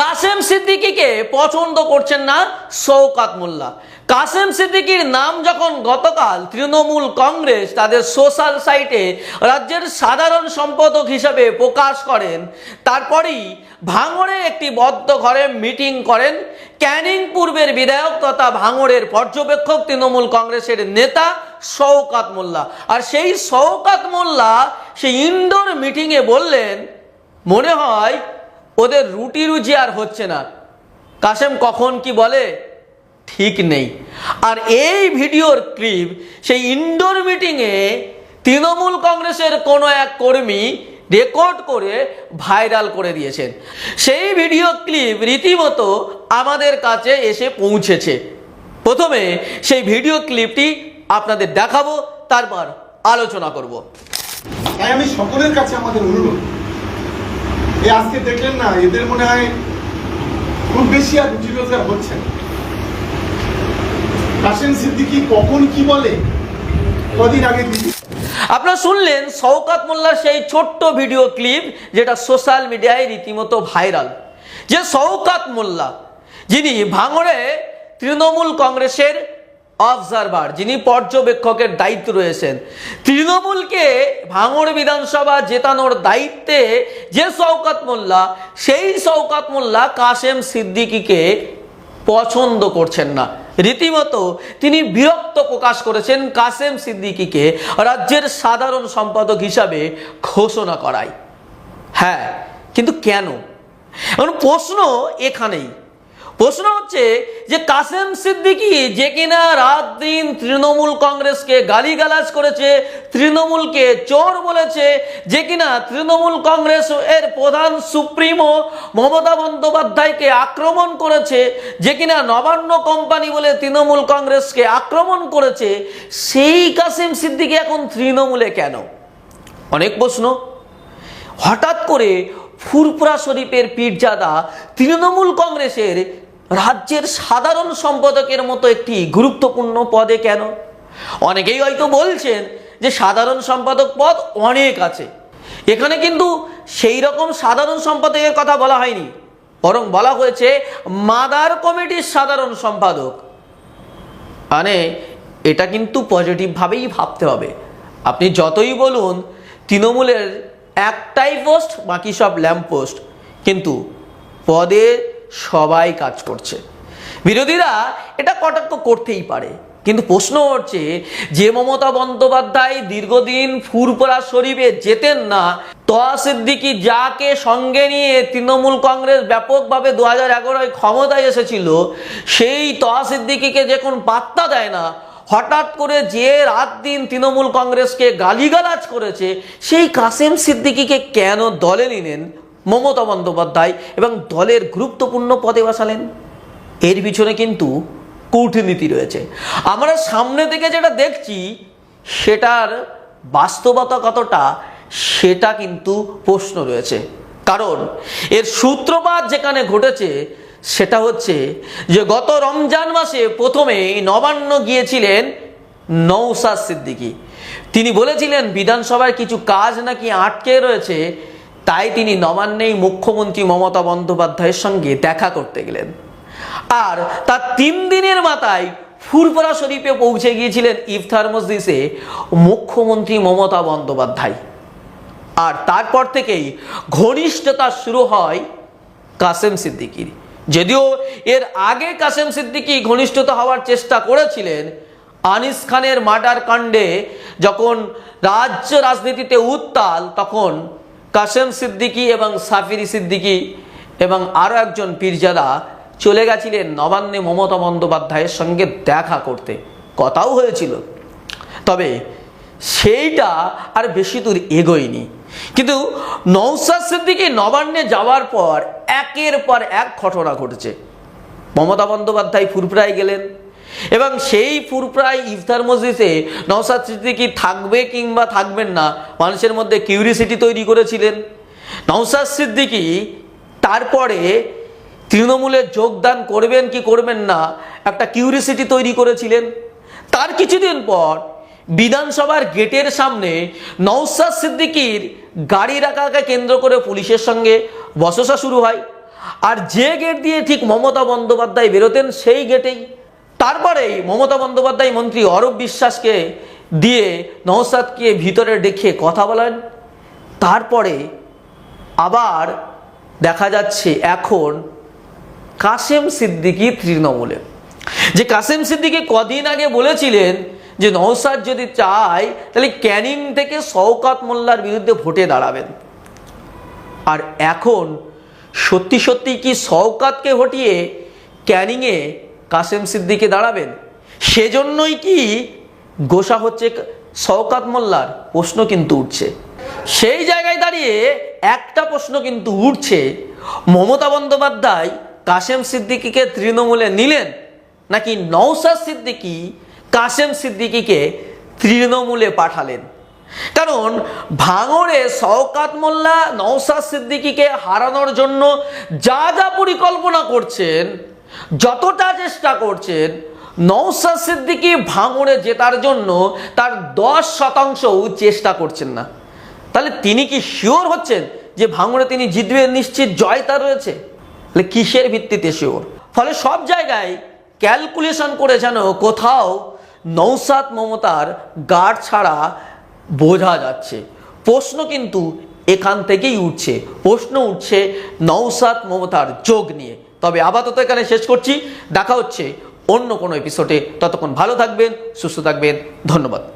কাসেম সিদ্দিকিকে পছন্দ করছেন না শওকাত মোল্লা। কাসেম সিদ্দিকির নাম যখন গতকাল তৃণমূল কংগ্রেস তাদের সোশ্যাল সাইটে রাজ্যের সাধারণ সম্পাদক হিসাবে প্রকাশ করেন, তারপরেই ভাঙড়ে একটি বদ্ধ ঘরে মিটিং করেন। ক্যানিং পূর্বের বিধায়ক তথা ভাঙড়ের পর্যবেক্ষক তৃণমূল কংগ্রেসের নেতা শওকাত মোল্লা। আর সেই শওকাত মোল্লা সেই ইনডোর মিটিংয়ে বললেন, মনে হয় ওদের রুটি রুজি আর হচ্ছে না। কাসেম কখন কি বলে? ঠিক নেই। আর এই ভিডিওর ক্লিপ, সেই ইনডোর মিটিংয়ে তৃণমূল কংগ্রেসের কোনো এক কর্মী রেকর্ড করে ভাইরাল করে দিয়েছেন। সেই ভিডিও ক্লিপ রীতিমতো আমাদের কাছে এসে পৌঁছেছে। প্রথমে সেই ভিডিও ক্লিপটি আপনাদের দেখাবো, তারপর আলোচনা করব। তাই আমি সকলের কাছে আমাদের অনুরোধ এই আজকে দেখলেন না, এদের মনে হয় খুব বেশি আর রুটি রোজগার হচ্ছে না। কাশেম সিদ্দিকি কখন কি বলে? কদিন আগে আপনারা শুনলেন শওকাত মোল্লার সেই ছোট্ট ভিডিও ক্লিপ যেটা সোশ্যাল মিডিয়ায় রীতিমতো ভাইরাল। যে শওকাত মোল্লা, যিনি ভাঙড়ে তৃণমূল কংগ্রেসের অবজারভার, যিনি পর্যবেক্ষকের দায়িত্ব রয়েছেন। তৃণমূলকে ভাঙড় বিধানসভা জেতানোর দায়িত্বে যে শওকাত মোল্লা, সেই শওকাত মোল্লা কাশেম সিদ্দিকিকে পছন্দ করছেন না। রীতিমতো তিনি বিরক্ত প্রকাশ করেছেন কাসেম সিদ্দিকিকে রাজ্যের সাধারণ সম্পাদক হিসাবে ঘোষণা করায়। হ্যাঁ কিন্তু কেন? এখন প্রশ্ন এখানেই। প্রশ্ন হচ্ছে যে কাসেম সিদ্দিকি যে কিনা রাত দিন তৃণমূল কংগ্রেসকে গালিগালাজ করেছে, তৃণমূলকে চোর বলেছে, যে কিনা তৃণমূল কংগ্রেস এর প্রধান সুপ্রিমো মমতা বন্দ্যোপাধ্যায়কে আক্রমণ করেছে, যে কিনা নবান্ন কোম্পানি বলে তৃণমূল কংগ্রেসকে আক্রমণ করেছে, সেই কাসেম সিদ্দিকি এখন তৃণমূলে কেন? অনেক প্রশ্ন। হঠাৎ করে ফুরপুরা শরীফের পীরজাদা তৃণমূল কংগ্রেসের রাজ্যের সাধারণ সম্পাদকের মতো একটি গুরুত্বপূর্ণ পদে কেন? অনেকেই হয়তো বলছেন যে সাধারণ সম্পাদক পদ অনেক আছে। এখানে কিন্তু সেই রকম সাধারণ সম্পাদকের কথা বলা হয়নি। বরং বলা হয়েছে মাদার কমিটির সাধারণ সম্পাদক। মানে এটা কিন্তু পজিটিভভাবেই ভাবতে হবে। আপনি যতই বলুন, তৃণমূলের একটাই পোস্ট বাকি সব ল্যাম্প পোস্ট কিন্তু পদে সবাই কাজ করছে। বিরোধীরা এটা কটাক্ষ করতেই পারে। কিন্তু প্রশ্ন হচ্ছে, যে মমতা বন্দ্যোপাধ্যায় দীর্ঘদিন ফুরপুরা শরীফে যেতেন না তোয়া সিদ্দিকি যাকে সঙ্গে নিয়ে তৃণমূল কংগ্রেস ব্যাপকভাবে দু হাজার এগারোয় ক্ষমতায় এসেছিল, সেই তোয়া যখন পাত্তা দেয় না, হঠাৎ করে যে রাত দিন তৃণমূল কংগ্রেসকে গালিগালাজ করেছে, সেই কাসেম সিদ্দিকিকে কেন দলে নিলেন? মমতা বন্দ্যোপাধ্যায় এবং দলের গুরুত্বপূর্ণ পদে বসালেন। এর পিছনে কিন্তু কূটনীতি রয়েছে। আমরা সামনে থেকে যেটা দেখছি, সেটার বাস্তবতা কতটা, সেটা কিন্তু প্রশ্ন রয়েছে। কারণ এর সূত্রপাত যেখানে ঘটেছে, সেটা হচ্ছে যে গত রমজান মাসে প্রথমে নবান্ন গিয়েছিলেন নৌসাদ সিদ্দিকী। তিনি বলেছিলেন, বিধানসভার কিছু কাজ নাকি আটকে রয়েছে তাই তিনি নবান্নেই মুখ্যমন্ত্রী মমতা বন্দ্যোপাধ্যায়ের সঙ্গে দেখা করতে গেলেন। আর তার তিন দিনের মাথায় ফুরপুরা শরীফে পৌঁছে গিয়েছিলেন ইফতার মসজিদে মুখ্যমন্ত্রী মমতা বন্দ্যোপাধ্যায়। আর তারপর থেকেই ঘনিষ্ঠতা শুরু হয় কাসেম সিদ্দিকির। যদিও এর আগে কাসেম সিদ্দিকি ঘনিষ্ঠতা হওয়ার চেষ্টা করেছিলেন, আনিস খানের মার্ডার কাণ্ডে যখন রাজ্য রাজনীতিতে উত্তাল, তখন কাসেম সিদ্দিকি এবং সাফিরি সিদ্দিকি এবং আরও একজন পীরজাদা চলে গেছিলেন নবান্নে মমতা বন্দ্যোপাধ্যায়ের সঙ্গে দেখা করতে। কথাও হয়েছিল। তবে সেইটা আর বেশি দূর এগোয়নি। কিন্তু নৌসাদ সিদ্দিকি নবান্নে যাওয়ার পর একের পর এক ঘটনা ঘটেছে। মমতা বন্দ্যোপাধ্যায় ফুরফুরায় গেলেন এবং সেই ফুরফুরায় ইফতার মসজিদে নওসাদ সিদ্দিকি থাকবে কিংবা থাকবেন না, মানুষের মধ্যে কিউরিসিটি তৈরি করেছিলেন। নওসাদ সিদ্দিকি তারপরে তৃণমূলে যোগদান করবেন কি করবেন না, একটা কিউরিসিটি তৈরি করেছিলেন। তার কিছুদিন পর বিধানসভার গেটের সামনে নওসাদ সিদ্দিকির গাড়ি রাখাকে কেন্দ্র করে পুলিশের সঙ্গে বসসা শুরু হয়। আর যে গেট দিয়ে ঠিক মমতা বন্দ্যোপাধ্যায় বেরোতেন, সেই গেটেই তারপরেই মমতা বন্দ্যোপাধ্যায় মন্ত্রী অরূপ বিশ্বাসকে দিয়ে নওসাদকে ভিতরে ডেকে কথা বলেন। তারপরে আবার দেখা যাচ্ছে এখন কাসেম সিদ্দিকি তৃণমূলে। যে কাসেম সিদ্দিকি কদিন আগে বলেছিলেন যে নওসাদ যদি চায়, তাহলে ক্যানিং থেকে শওকাত মোল্লার বিরুদ্ধে ভোটে দাঁড়াবেন। আর এখন সত্যি সত্যি কি শওকাতকে হটিয়ে ক্যানিংয়ে কাসেম সিদ্দিকে দাঁড়াবেন। সেজন্যই কি গোসা হচ্ছে শওকাত মোল্লার প্রশ্ন কিন্তু উঠছে। সেই জায়গায় দাঁড়িয়ে একটা প্রশ্ন কিন্তু উঠছে, মমতা বন্দ্যোপাধ্যায় কাসেম সিদ্দিকিকে তৃণমূলে নিলেন নাকি নওসাদ সিদ্দিকি কাসেম সিদ্দিকিকে তৃণমূলে পাঠালেন? কারণ ভাঙড়ে শওকাত মোল্লা নওসাদ সিদ্দিকিকে হারানোর জন্য যা যা পরিকল্পনা করছেন যতটা চেষ্টা করছেন নওসাদ সিদ্দিকি ভাঙড়ে জেতার জন্য তার দশ শতাংশও চেষ্টা করছেন না। তাহলে তিনি কি শিওর হচ্ছেন যে ভাঙড়ে তিনি জিতবেন নিশ্চিত জয় তার রয়েছে? তাহলে কিসের ভিত্তিতে শিওর? ফলে সব জায়গায় ক্যালকুলেশন করে যেন কোথাও নৌসাদ মমতার গার্ড ছাড়া বোঝা যাচ্ছে। প্রশ্ন কিন্তু এখান থেকেই উঠছে। প্রশ্ন উঠছে নৌসাদ মমতার যোগ নিয়ে। তবে আপাতত এখানে শেষ করছি। দেখা হচ্ছে অন্য কোনো এপিসোডে ততক্ষণ ভালো থাকবেন, সুস্থ থাকবেন। ধন্যবাদ।